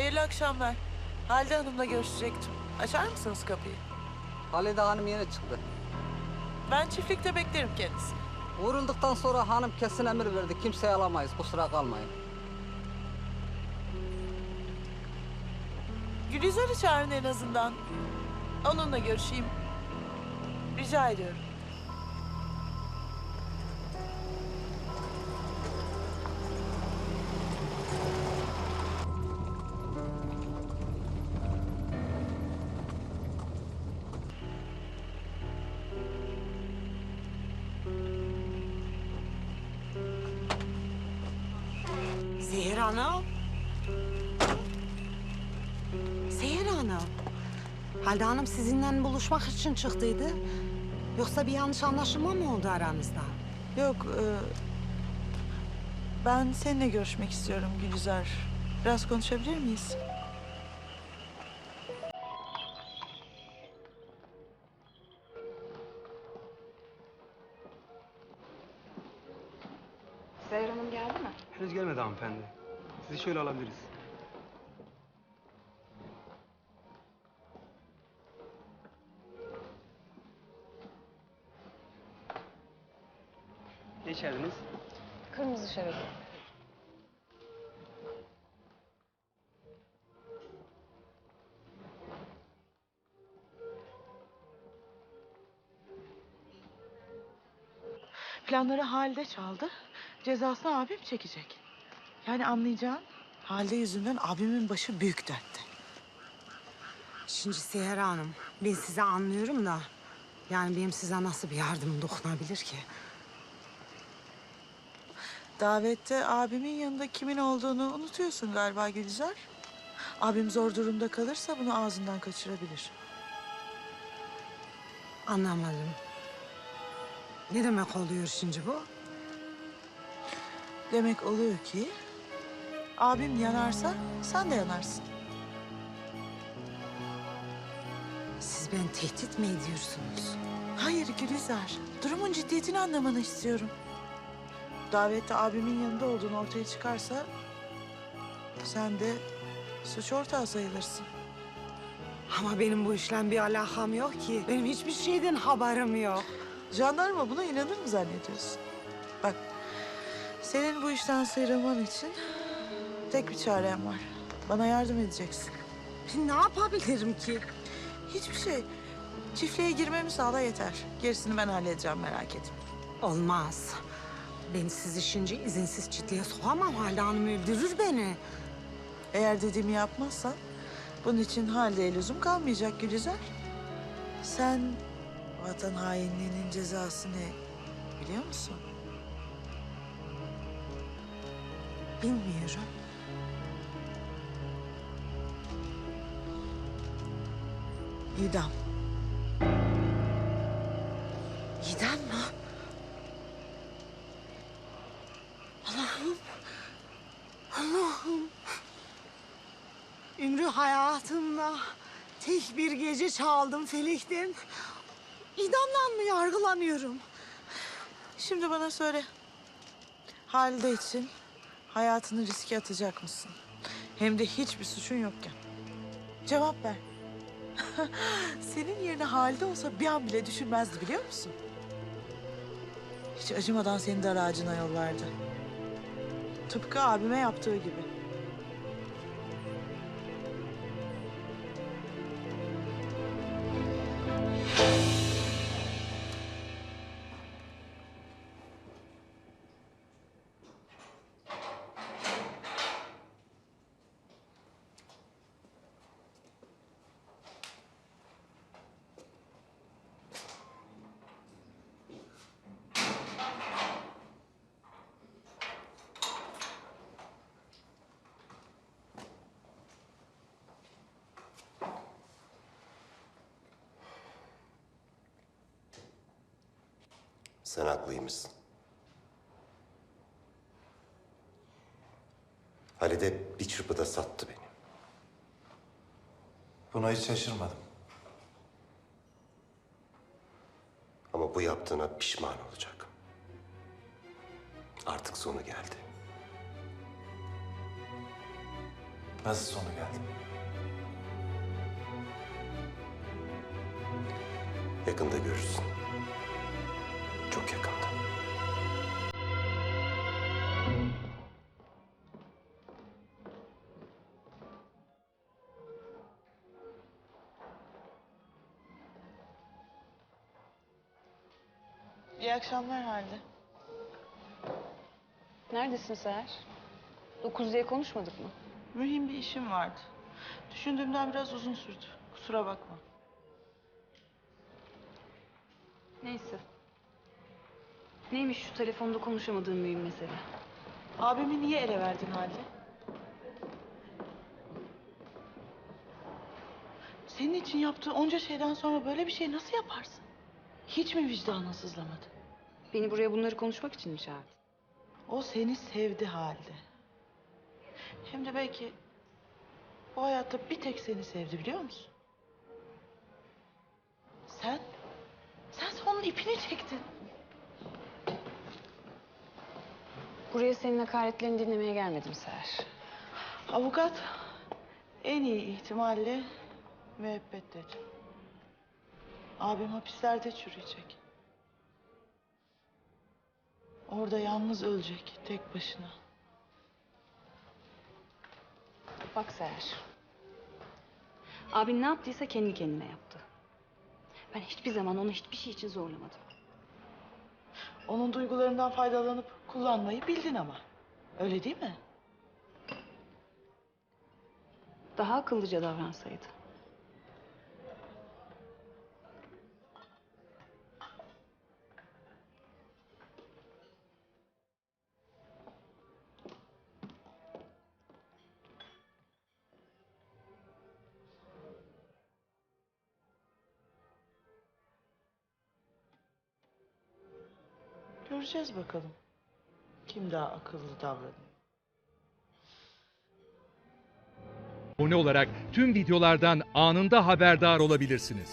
Hayırlı akşamlar. Halide Hanım'la görüşecektim. Açar mısınız kapıyı? Halide Hanım yeni çıktı. Ben çiftlikte beklerim kendisini. Vurulduktan sonra hanım kesin emir verdi. Kimseyi alamayız. Kusura kalmayın. Gülizar'ı çağırın en azından. Onunla görüşeyim. Rica ediyorum. Zehir Hanım. Zehir Hanım. Halide Hanım sizinle buluşmak için çıktıydı. Yoksa bir yanlış anlaşılma mı oldu aranızda? Yok, e, ben seninle görüşmek istiyorum Gülizar. Biraz konuşabilir miyiz? Gelmedi hanımefendi. Sizi şöyle alabiliriz. Ne içerdiniz? Kırmızı şarabı. Planları Halide çaldı. Cezasını abim çekecek. Yani anlayacağın Halide yüzünden abimin başı büyük dertte. Şimdi Seher Hanım, ben sizi anlıyorum da... Yani benim size nasıl bir yardım dokunabilir ki? Davette abimin yanında kimin olduğunu unutuyorsun galiba Gülizar. Abim zor durumda kalırsa bunu ağzından kaçırabilir. Anlamadım. Ne demek oluyor şimdi bu? Demek oluyor ki abim yanarsa sen de yanarsın. Siz beni tehdit mi ediyorsunuz? Hayır Gülizar, durumun ciddiyetini anlamanı istiyorum. Davette abimin yanında olduğunu ortaya çıkarsa sen de suç ortağı sayılırsın. Ama benim bu işle bir alakam yok ki. Benim hiçbir şeyden haberim yok. Jandarma buna inanır mı zannediyorsun? Bak, senin bu işten sıyrılman için tek bir çarem var. Bana yardım edeceksin. Ben ne yapabilirim ki? Hiçbir şey. Çiftliğe girmemi sağla yeter. Gerisini ben halledeceğim merak etme. Olmaz. Ben sizi şimdi izinsiz çiftliğe sokamam. Halide Hanım öldürür beni. Eğer dediğimi yapmazsan bunun için halde lüzum kalmayacak Gülizar. Sen vatan hainliğinin cezası ne biliyor musun? Bilmiyorum. İdam. İdam mı? Allah'ım. Allah'ım. Ömrü hayatımda tek bir gece çaldım Felek'ten. İdamdan mı yargılanıyorum? Şimdi bana söyle. Halide için hayatını riske atacak mısın? Hem de hiçbir suçun yokken. Cevap ver. Senin yerine Halide olsa bir an bile düşünmezdi biliyor musun? Hiç acımadan seni dar ağacına yollardı. Tıpkı abime yaptığı gibi. Sen haklıymışsın. Halide bir çırpıda sattı beni. Buna hiç şaşırmadım. Ama bu yaptığına pişman olacak. Artık sonu geldi. Nasıl sonu geldi? Yakında görürsün. Çok yakında. İyi akşamlar Halide. Neredesin Seher? Dokuz diye konuşmadık mı? Mühim bir işim vardı. Düşündüğümden biraz uzun sürdü. Kusura bakma. Neyse. Neymiş şu telefonda konuşamadığım mühim mesele? Abimi niye ele verdin Halide? Senin için yaptığı onca şeyden sonra böyle bir şey nasıl yaparsın? Hiç mi vicdanın sızlamadı? Beni buraya bunları konuşmak için mi çağırdın? O seni sevdi halde. Hem de belki bu hayatta bir tek seni sevdi biliyor musun? Sen, sen onun ipini çektin. Buraya senin hakaretlerini dinlemeye gelmedim Seher. Avukat en iyi ihtimalle müebbet dedi. Abim hapislerde çürüyecek. Orada yalnız ölecek tek başına. Bak Seher. Abin ne yaptıysa kendi kendine yaptı. Ben hiçbir zaman onu hiçbir şey için zorlamadım. Onun duygularından faydalanıp kullanmayı bildin ama. Öyle değil mi? Daha akıllıca davransaydı. Göreceğiz bakalım. Kim daha akıllı davranıyor. abone olarak tüm videolardan anında haberdar olabilirsiniz.